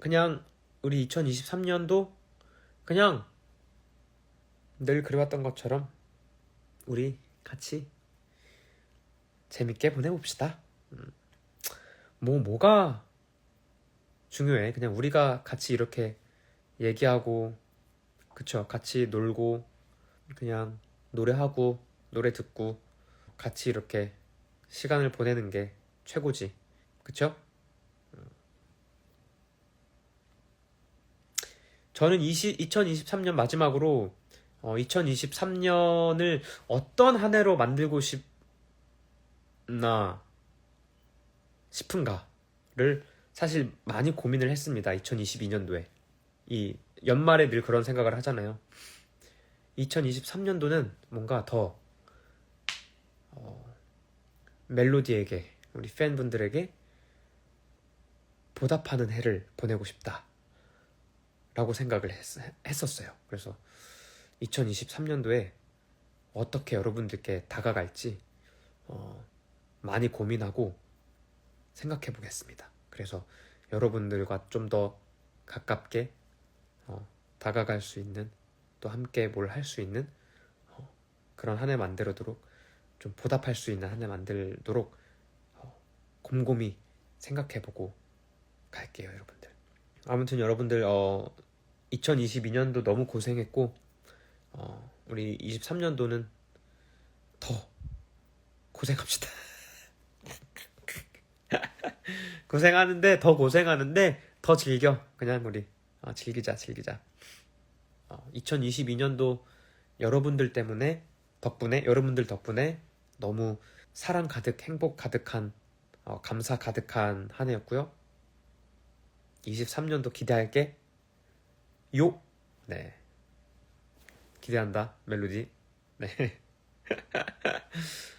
그냥 우리 2023년도 그냥 늘 그래왔던 것처럼 우리 같이 재밌게 보내봅시다. 음. 뭐 뭐가 중요해? 그냥 우리가 같이 이렇게 얘기하고 그쵸? 같이 놀고 그냥 노래하고 노래 듣고 같이 이렇게 시간을 보내는 게 최고지. 그쵸? 저는 20, 2023년 마지막으로 어, 2023년을 어떤 한 해로 만들고 싶나 싶은가를 사실 많이 고민을 했습니다. 2022년도에. 이 연말에 늘 그런 생각을 하잖아요. 2023년도는 뭔가 더 어, 멜로디에게 우리 팬분들에게 보답하는 해를 보내고 싶다. 라고 생각을 했, 했었어요. 그래서 2023년도에 어떻게 여러분들께 다가갈지 어, 많이 고민하고 생각해 보겠습니다. 그래서 여러분들과 좀 더 가깝게 어, 다가갈 수 있는 또 함께 뭘 할 수 있는 어, 그런 한 해 만들도록 좀 보답할 수 있는 한 해 만들도록 어, 곰곰이 생각해 보고 갈게요, 여러분들. 아무튼 여러분들 어 2022년도 너무 고생했고 어 우리 23년도는 더 고생합시다. 고생하는데 더 고생하는데 더 즐겨 그냥 우리 어, 즐기자 즐기자. 어, 2022년도 여러분들 때문에 덕분에 여러분들 덕분에 너무 사랑 가득 행복 가득한 어, 감사 가득한 한 해였고요. 23년도 기대할게. 요. 네. 기대한다. 멜로디. 네.